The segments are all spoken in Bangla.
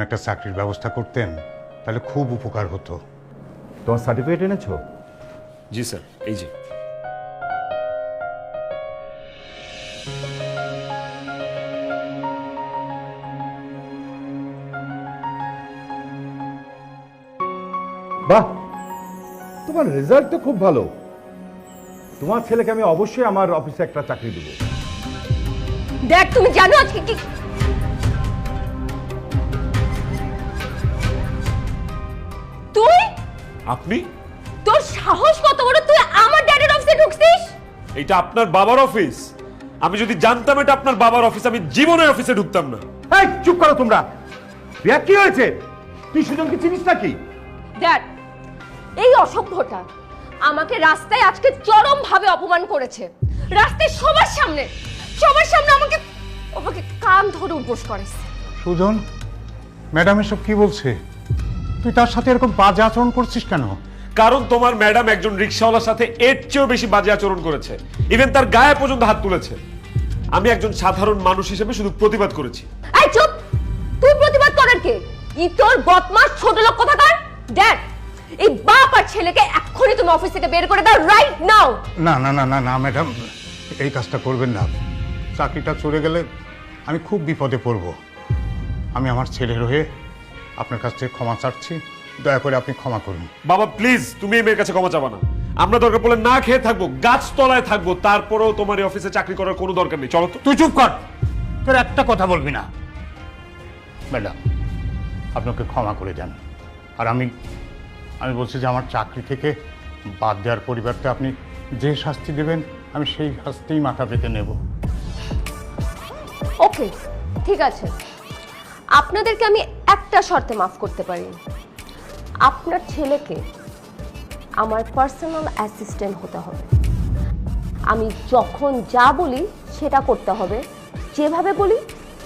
কোনো একটা চাকরির ব্যবস্থা করতেন তাহলে খুব উপকার হতো। তোমার সার্টিফিকেট এনেছো? জি স্যার এই যে। বাহ! তোমার রেজাল্ট তো খুব ভালো। তোমার ছেলেকে আমি অবশ্যই আমার অফিসে একটা চাকরি দেবো। দেখ তুমি জানো আজকে কি আপনি? তোর সাহস কত বড়? তুই আমার ড্যাডির অফিসে ঢুকছিস? এটা আপনার বাবার অফিস আমি যদি জানতাম এটা আপনার বাবার অফিস আমি জীবনের অফিসে ঢুকতাম না। এই চুপ করো তোমরা। রিয়া কি হয়েছে? তুই সুজনকে চিনিস নাকি? ড্যাড এই অসভ্যটা আমাকে রাস্তায় আজকে চরম ভাবে অপমান করেছে। রাস্তায় সবার সামনে সবার সামনে আমাকে আমাকে কান ধরে উপোস করেছে। সুজন ম্যাডাম এসব কি বলছে? তুই তার সাথে এরকম বাজে আচরণ করছিস কেন? কারণ তোমার ম্যাডাম একজন রিক্সাওয়ালার সাথে এর চেয়েও বেশি বাজে আচরণ করেছে। ইভেন তার গায়ে পর্যন্ত হাত তুলেছে। আমি একজন সাধারণ মানুষ হিসেবে শুধু প্রতিবাদ করেছি। এই চুপ! তুই প্রতিবাদ করার কে? ই তোর বদমাস ছোট লোক কথা কোথাকার? ড্যাড এই বাপ আর ছেলেকে এক্ষুনি তুমি অফিস থেকে বের করে দাও রাইট নাও না না না না না ম্যাডাম এই কাজটা করবেন না। চাকরিটা চলে গেলে আমি খুব বিপদে পড়ব। আমি আমার ছেলের হয়ে আপনার কাছ থেকে ক্ষমা চাচ্ছি। দয়া করে আপনি ক্ষমা করুন। বাবা প্লিজ তুমি এই মেয়ের কাছে ক্ষমা চাবা না। আমরা দরকার পড়লে না খেয়ে থাকব গাছতলায় থাকব তারপরেও তোমার এই অফিসে চাকরি করার কোনো দরকার নেই। চলো তো। তুই চুপ কর। তোর একটা কথা বলবি না। ম্যাডাম আপনাকে ক্ষমা করে দেন। আর আমি আমি বলছি যে আমার চাকরি থেকে বাদ দেওয়ার পরিবর্তে আপনি যে শাস্তি দেবেন আমি সেই শাস্তিই মাথা পেতে নেব। ওকে ঠিক আছে। আপনাদেরকে আমি একটা শর্তে মাফ করতে পারি। আপনার ছেলেকে আমার পার্সোনাল অ্যাসিস্ট্যান্ট হতে হবে। আমি যখন যা বলি সেটা করতে হবে। যেভাবে বলি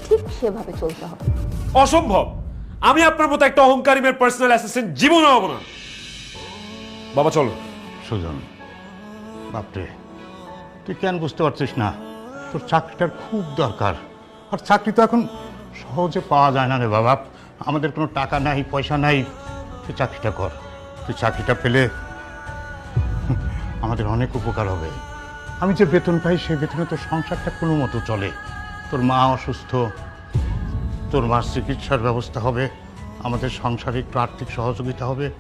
ঠিক সেভাবে চলতে হবে। অসম্ভব! আমি আপনার মতো একটা অহংকারী মেয়ের পার্সোনাল অ্যাসিস্ট্যান্ট জীবনে হব না। বাবা চলো। সুজন বাপরে তুই কেন বুঝতে পারছিস না? তোর চাকরিটার খুব দরকার। আর চাকরি তো এখন সহজে পাওয়া যায় না রে বাবা। আমাদের কোনো টাকা নাই, পয়সা নাই, তুই চাকরিটা কর। তুই চাকরিটা পেলে আমাদের অনেক উপকার হবে। আমি যে বেতন পাই, সেই বেতনে তোর সংসারটা কোনো মতো চলে। তোর মা অসুস্থ, তোর মার চিকিৎসার ব্যবস্থা হবে, আমাদের সংসারে একটু আর্থিক সহযোগিতা হবে।